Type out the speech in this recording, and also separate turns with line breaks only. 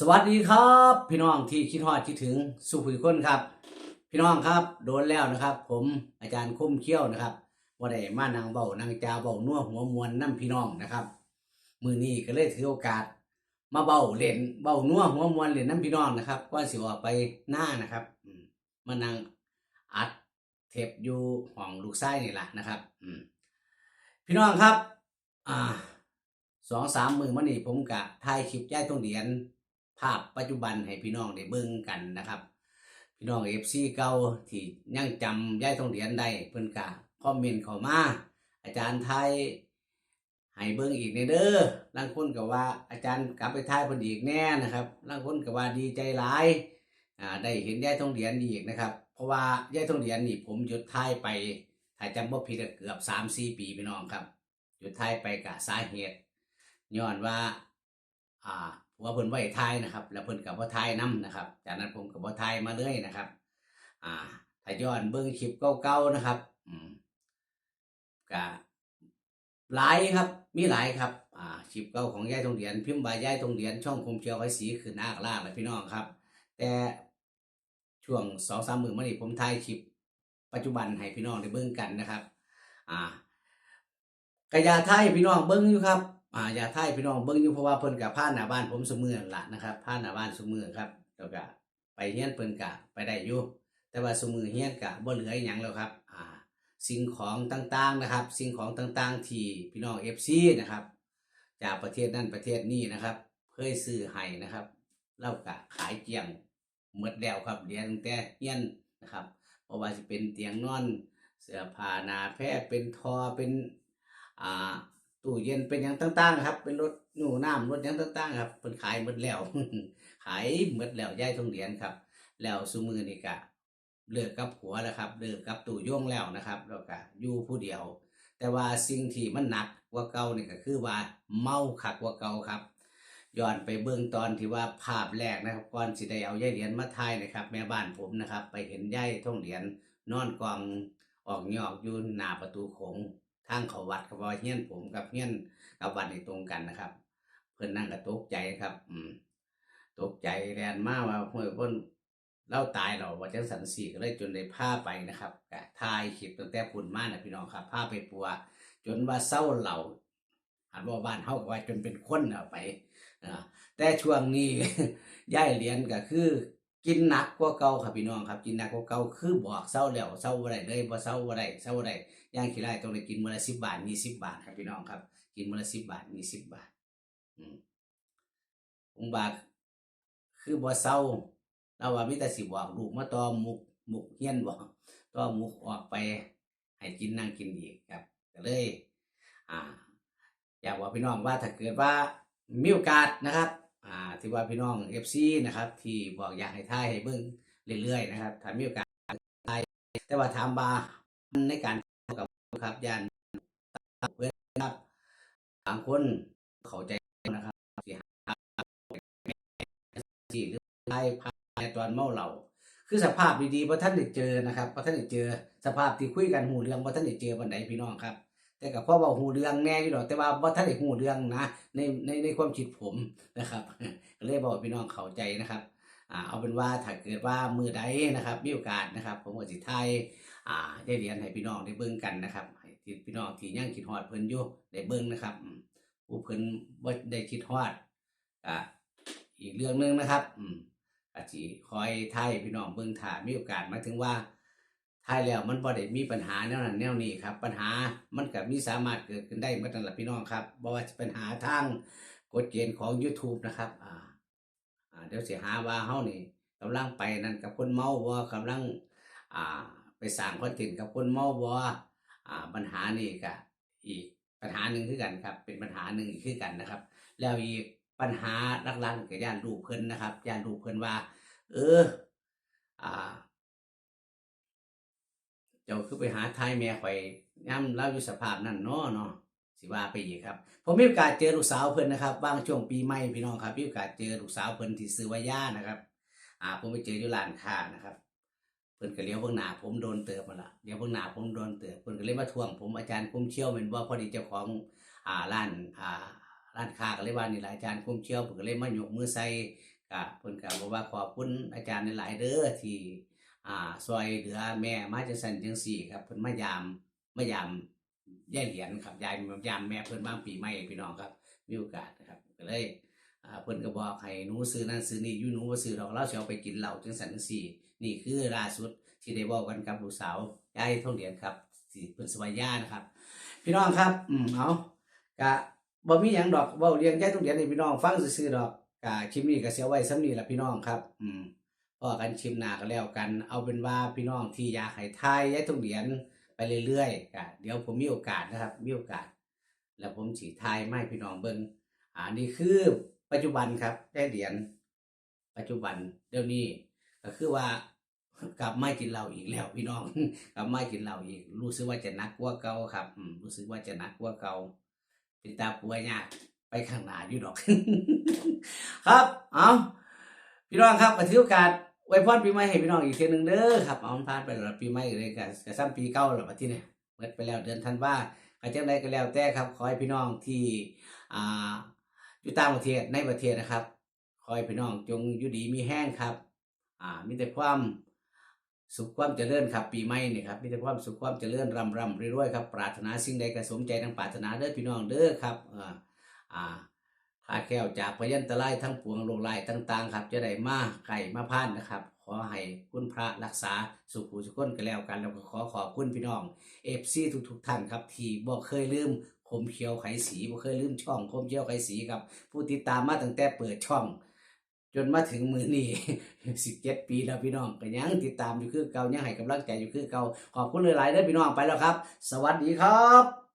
สวัสดีครับ พี่น้องที่คิดฮอดคิดถึงสุภุยคนครับ พี่น้องครับโดนแล้วนะครับ ผมอาจารย์คมเขี้ยวนะครับว่าได้มานางเบานางจาเบานัวหัวมวนน้ำพี่น้องนะครับ มือนี้ก็เลยถือโอกาส มาเบาเล่นเบานัวหัวมวนเล่นน้ำพี่น้องนะครับก่อนสิออกไปหน้านะครับมานั่งอัดเทปอยู่ห้องลูกไส้นี่แหละนะครับพี่น้องครับ อ่าสองสามมือมานี่ผมกะถ่ายคลิปย่ายต้องเหรียญ ภาพปัจจุบันให้พี่น้องได้เบิ่งกันนะครับ พี่น้องเอฟซีเก่าที่ยังจำย่ายต้องเหรียญได้เพิ่นกะคอมเมนต์เข้ามา อาจารย์ไทยให้เบิ่งอีกในเด้อลางคนก็ว่าอาจารย์กลับไปถ่ายเพิ่นอีกแน่นะครับลางคนก็ว่าดีใจหลายอ่าได้เห็นย่ายต้องเหรียญอีกนะครับ เพราะว่าย่ายต้องเหรียญนี่ผมหยุดถ่ายไปถ้าจำบ่ผิดเกือบสามสี่ปีพี่น้องครับหยุดถ่ายไปกะสาเหตุย้อนว่าอ่า ผัวเพิ่นไว้ถ่ายนะครับ แล้วเพิ่นกับว่าถ่ายนํนะครับ จากนั้นผมกับว่าถ่ายมาเลยนะครับ อ่าถ้าย้อนเบิ่งคลิปเก่าๆนะครับ อืมกะหลายครับ มีหลายครับ อ่าคลิปเก่าของยายทองเหรียญพิมพ์บายยายทองเหรียญช่องคมเชียวไว้สีขึ้นากลากเลยพี่น้องครับ แต่ช่วงสองสามหมื่นมานี้ผมถ่ายคลิป ปัจจุบันให้พี่น้องได้เบิ่งกันนะครับ อ่ากระยาไทยพี่น้องเบิ่งอยู่ครับ อ่ายาไทยพี่น้องเบิ่งอยู่เพราะว่าเพิ่นกับผ่านหน้าบ้านผมเสมือนละนะครับผ่านหน้าบ้านเสมือครับแล้วก็ไปเฮี้ยนเพิ่นกะไปได้อยู่แต่ว่าเสมือเฮี้ยนกะบ่เหลืออหยังแล้วครับอ่าสิ่งของต่างๆนะครับ สิ่งของต่างๆ ที่พี่น้อง FC นะครับ จากประเทศนั้นประเทศนี้นะครับเคยซื้อให้นะครับเรากะขายเกลี้ยงหมดแล้วครับเรียนตั้งแต่เฮี้ยนนะครับเพราะว่าจะเป็นเตียงนอน เสื้อผ้านาแพรเป็นทอเป็นอ่า ตู้เย็นเป็นอย่างต่างๆครับ เป็นรถหนูน้ำรถอย่างต่างๆ ครับเป็นขายหมดแล้ว ขายหมดแล้วย้ายทองเหรียญครับ แล้วซุมือนี่กะเลิกกับผัวแล้วครับเลิกกับตู่ย่งแล้วนะครับแล้วก็อยู่ผู้เดียว แต่ว่าสิ่งที่มันหนักกว่าเก่านี่ก็คือว่าเมาขักกว่าเก่าครับย้อนไปเบื้องตอนที่ว่าภาพแรกนะครับก่อนสิได้เอายายเหรียญมาถ่ายนะครับ แม่บ้านผมนะครับ ไปเห็นยายทองเหรียญนอนกองออกหยอกอยู่หน้าประตูโขง ทางเขาวัดกับว่าเฮียนผมกับเฮียนกับวัดในตรงกันนะครับ เพิ่อนนั่งก็ตกใจครับ อืมตกใจแรนมาว่าเฮ้ยเพิ่นเล่าตายเราว่าจังสันสีก็เลยจนได้พาไปนะครับกะถ่ายคลิปตั้งแต่พุ่นมากนะพี่น้องครับพาไปปัว จนว่าเศร้าเหล่าหันว่าบ้านเฮาก็ว่าจนเป็นคนเอาไปอ่าแต่ช่วงนี้ย้ายเหรียญก็คือ กินหนักกว่าเก่าครับพี่น้องครับกินหนักกว่าเก่าคือบอกเศร้าแล้วเศร้าบ่ได้เลยบ่เศร้าบ่ได้เศร้าบ่ได้ย่างขี้ไร่ต้องได้กินมื้อละ10บบาท20บบาทครับพี่น้องครับ กินมื้อละ10บบาท20บบาท อืมผมบาคือบ่เศร้าเราว่ามีแต่สิบอกลูกมาต่อมุกมุกเฮียนบ่ต่อมุกออกไป ให้กินนั่งกินอีกครับก็เลย อ่า อยากบอกพี่น้องว่าถ้าเกิดว่ามีโอกาสนะครับ อ่าที่ว่าพี่น้องเอฟซีนะครับ ที่บอกอยากให้ท่ายให้เบิ่งเรื่อยๆนะครับถ้ามีโอกาสท่ายแต่ว่าถามบาในการกับครับยานเพื่อนครับบางคนเข้าใจนะครับที่หาที่หรือทายพายตอนเมาเหล้าคือสภาพดีๆพอท่านได้เจอนะครับพอท่านได้เจอ สภาพที่คุยกันหูเรื่องพอท่านได้เจอวันไหนพี่น้องครับ แต่กับพ่อเบาหูเรื่องแน่อยู่ดอกแต่ว่าบ่ท่านได้หูเรื่องนะในในในความคิดผมนะครับก็เลยบอกพี่น้องเข้าใจนะครับอ่าเอาเป็นว่าถ้าเกิดว่ามือใดนะครับมีโอกาสนะครับ ผมก็สิไทยอ่าได้เรียนให้พี่น้องได้เบิ่งกันนะครับที่พี่น้องที่ยังคิดฮอดเพิ่นอยู่ได้เบิ่งนะครับอืมผู้เพิ่นบ่ได้คิดฮอดอ่าอีกเรื่องหนึงนะครับอืมก็สิคอยไทยพี่น้องเบิ่งถ้ามีโอกาสหมายถึงว่า ท้ายแล้วมันบ่ได้มีปัญหาแนวนั้นแนวนี้ครับ ปัญหามันก็มีสามารถเกิดขึ้นได้เมื่อนั่นหละพี่น้องครับบ่ว่าจะปัญหาทางกฎเกณฑ์ของ YouTube นะครับ อ่าอ่าเดี๋ยวเสิหาว่าเฮานี่กำลังไปนั่นกับคนเมาบ่กำลังอ่าไปสร้างคอนเทนต์กับคนเมาบ่อ่าปัญหานี่ก็อีกปัญหาหนึ่งคือกันครับ เป็นปัญหาหนึ่งอีกคือกันนะครับ แล้วอีกปัญหาหลักๆก็ย่านลูเพิ่นนะครับย่านลูเพิ่นว่า เออา เจ้าคือไปหาทายแม่ข่อยย่ำเล่าอยู่สภาพนั่นเนาะเนาะสิว่าไปอีกครับผมมีโอกาสเจอลูกสาวเพิ่นนะครับบางช่วงปีใหม่พี่น้องครับมีโอกาสเจอลูกสาวเพิ่นที่ซื้อวาย่านะครับอ่าผมไปเจออยู่ร้านค้านะครับ เพิ่นก็เลี้ยวเบิ่งหน้าผมโดนเติบมาละเลี้ยวเบิ่งหน้าผมโดนเติบเพิ่นก็เลยมาทวง ผมอาจารย์คุ้มเชี่ยวเป็นว่าพอดีเจ้าของอ่าร้านอ่าร้านค้าก็เลยว่านี่ล่ะอาจารย์คุ้มเชี่ยวเพิ่นก็เลยมายกมือใส่ก็เพิ่นก็บอกว่าขอบคุณอาจารย์หลายเด้อที่ อ่าซอยเหลือแม่มาจังซั่นจังซี่ครับเพิ่นมายามมายามยายเหรียญครับยายยามแม่เพิ่นบางปีใหม่พี่น้องครับมีโอกาสนะครับก็เลยอ่าเพิ่นก็บอกให้หนูซื้อนั่นซื้อนี่อยู่หนูบ่ซื้อดอกเราสิเอาไปกินเหล้าจังซั่นจังซี่ นี่คือล่าสุดที่ได้บอกกันกับลูกสาวยายทองเหรียญครับที่เพิ่นสวัยยานะครับ พี่น้องครับอืมเอากะบ่มีหยังดอกเว้าเรียงยายทองเหรียญให้พี่น้องฟังซื่อๆดอกกะคลิปนี้ก็เสียไว้ซ้ำนี้ล่ะพี่น้องครับ อืม พอกันชิมหนาก็แล้วกัน เอาเป็นว่าพี่น้องที่อยากให้ทายยายทองเหรียญไปเรื่อยๆกะเดี๋ยวผมมีโอกาสนะครับ มีโอกาส แล้วผมสิทายมาให้พี่น้องเบิ่งอ่านี่คือปัจจุบันครับยายเหรียญปัจจุบันเดี๋ยวนี้ก็คือว่ากลับไมากินเหล้าอีกแล้ว พี่น้องกลับไมากินเหล้าอีก รู้สึกว่าจะนักกว่าเก่าครับรู้สึกว่าจะนักกว่าเก่าเป็นตาป่วยยากไปข้างหน้าอยู่ดอก ครับ เอาพี่น้องครับก็ถือโอกาส ไว้พรปีใหม่ให้พี่น้องอีกเทียหนึงเด้อครับเอามันผ่านไปแล้วปีใหม่เลยกันกระซ้ำปีเก่าแล้วบัดที่เนี่ยเปิดไปแล้วเดือนธันวาใครจังใดก็แล้วแต่ครับขอให้พี่น้องที่อ่าอยู่ต่างประเทศในประเทศนะครับขอให้พี่น้องจงอยู่ดีมีแห้งครับ อ่ามีแต่ความสุขความเจริญครับ ปีใหม่นี่ครับมีแต่ความสุขความเจริญร่ำร่ำรวยๆครับปรารถนาสิ่งใดก็สมใจดังปรารถนาเด้อพี่น้องเด้อครับอ่าอ่า พาแก้วจากพยันตรายทั้งปวงโรคลายต่าง ๆ ครับ จะได้มาไก่มาพ่านนะครับ ขอให้คุณพระรักษาสุขุสุขคนกันแล้วกันแล้วก็ขอขอบคุณพี่น้องเอฟซีทุกๆท่านครับ ที่บ่เคยลืมคมเขียวไขสีบ่เคยลืมช่องคมเขียวไขสีครับ ผู้ติดตามมาตั้งแต่เปิดช่อง จนมาถึงมือนี้สิบเจ็ดปีแล้วพี่น้องก็ยังติดตามอยู่คือเก่ายังให้กำลังใจอยู่คือเก่าขอบคุณหลายๆเด้อพี่น้องไปแล้วครับ สวัสดีครับ